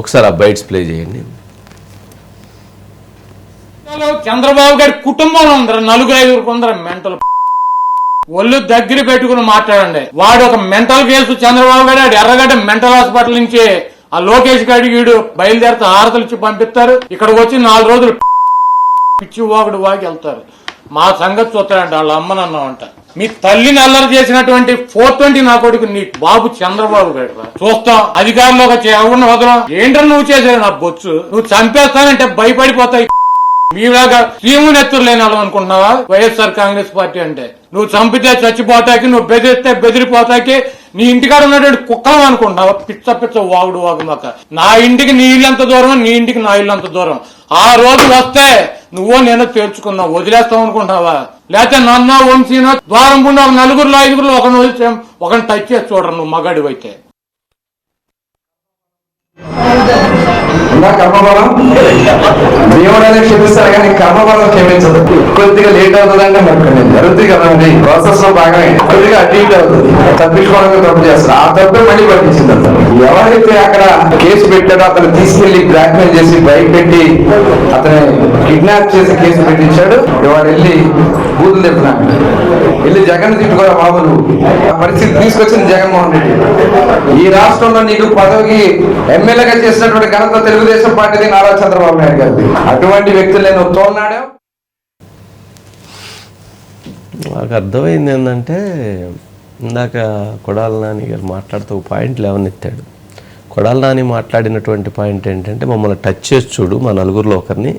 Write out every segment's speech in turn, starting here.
ఒకసారి ఆ bytes play చేయండి. చంద్రబాబు గారి కుటుంబంలో ఉందరు నలుగురు ఐదుగురు కొందరు మెంటల్ ఒళ్ళు దగ్గర పెట్టుకుని మాట్లాడండి. వాడు ఒక మెంటల్ కేసు చంద్రబాబు గారు ఎర్రగడ్డ మెంటల్ హాస్పిటల్ నుంచి ఆ లోకేష్ గారి వీడు బయలుదేరితే హారతలు ఇచ్చి పంపిస్తారు. ఇక్కడికి వచ్చి నాలుగు రోజులు పిచ్చి వాగుడు వాగి వెళ్తారు. మా సంగతి చూస్తాడంట వాళ్ళ అమ్మనన్నామంట మీ తల్లిని అల్లరి చేసినటువంటి ఫోర్ ట్వంటీ నా కొడుకు నీ బాబు చంద్రబాబు గారు చూస్తా చూస్తాం అధికారంలోకి ఎవరిని వదలం? ఏంటని నువ్వు చేసేది నా బొచ్చు? నువ్వు చంపేస్తానంటే భయపడిపోతాయి. మీలాగా సీము నెత్తురు లేని వాళ్ళం అనుకుంటున్నావా? వైఎస్ఆర్ కాంగ్రెస్ పార్టీ అంటే. నువ్వు చంపితే చచ్చిపోతాకి నువ్వు బెదిరిస్తే బెదిరిపోతాకి నీ ఇంటికాడ ఉన్నటువంటి కుక్కలం అనుకుంటున్నావా పిచ్చ పిచ్చ వాగుడు వాగుమాక నా ఇంటికి నీ ఇల్లు ఎంత దూరం నీ ఇంటికి నా ఇల్లు అంత దూరం. ఆ రోజు వస్తే నువ్వో నేను తేల్చుకున్నావు వదిలేస్తావు అనుకుంటావా? లేకపోతే నాన్న వంశీన ద్వారం పుండి ఒక నలుగురులో ఐదుగురులో ఒకరిని వదిలితే ఒకరిని టచ్ చేసి చూడరు నువ్వు మగాడివైతే. నా కర్మబలం అనేది క్షమిస్తారు కానీ కర్మబలం క్షమించదు. కొద్దిగా లేట్ అవుతుందంటే మనకు జరుగుతుంది కదండి ప్రాసెస్లో భాగమే కొద్దిగా అటు ఇటు అవుతుంది. తప్పించుకోవడానికి తప్పు చేస్తారు. ఆ తప్పే మళ్ళీ పట్టించింది అంతా ఎవరైతే అక్కడ కేసు పెట్టాడో అతను తీసుకెళ్ళి బ్లాక్మెయిల్ చేసి బయట పెట్టి అతను కిడ్నాప్ చేసి కేసు పెట్టించాడు. ఇవాడు వెళ్ళి బూతులు తెప్పినాడు వెళ్ళి జగన్ తిట్టుకోరా బాబు ఆ పరిస్థితి తీసుకొచ్చింది జగన్మోహన్ రెడ్డి. ఈ రాష్ట్రంలో నీకు పదవికి ఎమ్మెల్యేగా చేసినటువంటి ఘనత తెలుగుదేశం పార్టీది నారా చంద్రబాబు నాయుడు గారిది. అటువంటి వ్యక్తులు నేను తోన్నాడు నాకు అర్థమైంది ఏంటంటే ఇందాక కొడాల నాని గారు మాట్లాడుతూ ఒక పాయింట్ లేవనెత్తాడు. కొడాల నాని మాట్లాడినటువంటి పాయింట్ ఏంటంటే మమ్మల్ని టచ్ చేసి చూడు మా నలుగురిలో ఒకరిని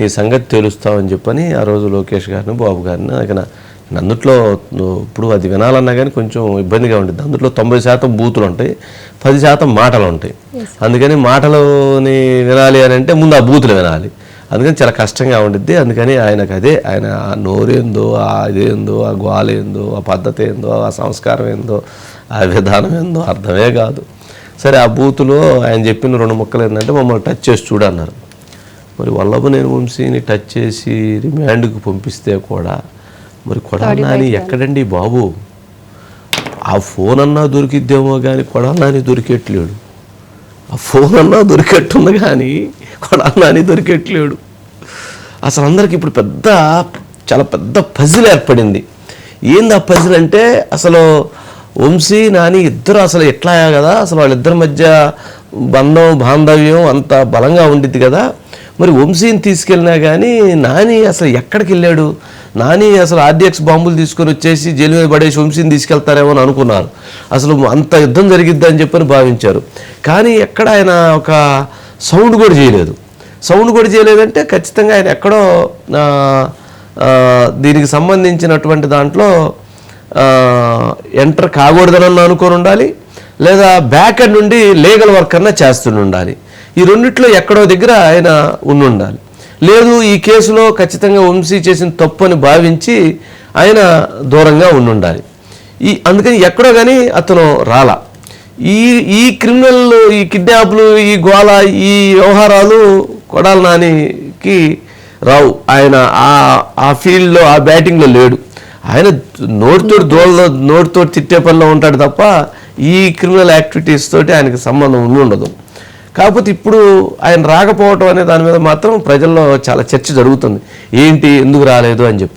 నీ సంగతి తెలుస్తావని చెప్పని ఆ రోజు లోకేష్ గారిని బాబు గారిని నేను అందుట్లో ఇప్పుడు అది వినాలన్నా కానీ కొంచెం ఇబ్బందిగా ఉంటుంది. అందులో తొంభై శాతం బూతులు ఉంటాయి పది శాతం మాటలు ఉంటాయి. అందుకని మాటలని వినాలి అని అంటే ముందు ఆ బూతులు వినాలి. అందుకని చాలా కష్టంగా ఉండిద్ది. అందుకని ఆయనకు అదే ఆయన ఆ నోరేందో ఆ ఇదేందో ఆ గోలేందో ఆ పద్ధతి ఏందో ఆ సంస్కారం ఏందో ఆ విధానం ఏందో అర్థమే కాదు. సరే ఆ బూతులో ఆయన చెప్పిన రెండు ముక్కలు ఏంటంటే మమ్మల్ని టచ్ చేసి చూడన్నారు. మరి వల్లభనేని వంశీని టచ్ చేసి రిమాండ్కి పంపిస్తే కూడా మరి కొడాలి నాని ఎక్కడండి బాబు? ఆ ఫోన్ అన్నా దొరికిద్దేమో కానీ కొడాలి నాని దొరికేట్లేడు. ఫోన్ అన్నా దొరికేట్టుంది కానీ కొడన్నా నాని దొరికేట్లేడు. అసలు అందరికి ఇప్పుడు పెద్ద చాలా పెద్ద పజిల్ ఏర్పడింది. ఏంది ఆ పజిల్ అంటే అసలు వంశీ నాని ఇద్దరు అసలు ఎట్లా కదా అసలు వాళ్ళిద్దరి మధ్య బంధం బాంధవ్యం అంత బలంగా ఉండిద్ది కదా. మరి వంశీని తీసుకెళ్ళినా కానీ నాని అసలు ఎక్కడికి వెళ్ళాడు నాని అసలు ఆర్డీఎక్స్ బాంబులు తీసుకొని వచ్చేసి జైలు మీద పడేసి వంశీని తీసుకెళ్తారేమో అని అనుకున్నారు. అసలు అంత యుద్ధం జరిగిద్ది అని చెప్పని భావించారు. కానీ ఎక్కడ ఆయన ఒక సౌండ్ కూడా చేయలేదు. సౌండ్ కూడా చేయలేదంటే ఖచ్చితంగా ఆయన ఎక్కడో దీనికి సంబంధించినటువంటి దాంట్లో ఎంటర్ కాకూడదని అనుకొని ఉండాలి లేదా బ్యాక్ అండ్ నుండి లీగల్ వర్క్ అన్నా చేస్తుండాలి ఈ రెండిట్లో ఎక్కడో దగ్గర ఆయన ఉండి ఉండాలి. లేదు ఈ కేసులో ఖచ్చితంగా వంశీ చేసిన తప్పు అని భావించి ఆయన దూరంగా ఉండుండాలి. ఈ అందుకని ఎక్కడో కానీ అతను రాలా. ఈ ఈ క్రిమినల్ ఈ కిడ్నాప్లు ఈ గోళ ఈ వ్యవహారాలు కొడాల నానికి రావు. ఆయన ఆ ఆ ఫీల్డ్లో ఆ బ్యాటింగ్లో లేడు. ఆయన నోటితో దోళ్ళలో నోటితో తిట్టే పనిలో ఉంటాడు తప్ప ఈ క్రిమినల్ యాక్టివిటీస్ తోటి ఆయనకి సంబంధం ఉండి ఉండదు కాకపోతే ఇప్పుడు ఆయన రాకపోవటం అనే దాని మీద మాత్రం ప్రజల్లో చాలా చర్చ జరుగుతుంది. ఏంటి? ఎందుకు రాలేదు అని చెప్పి.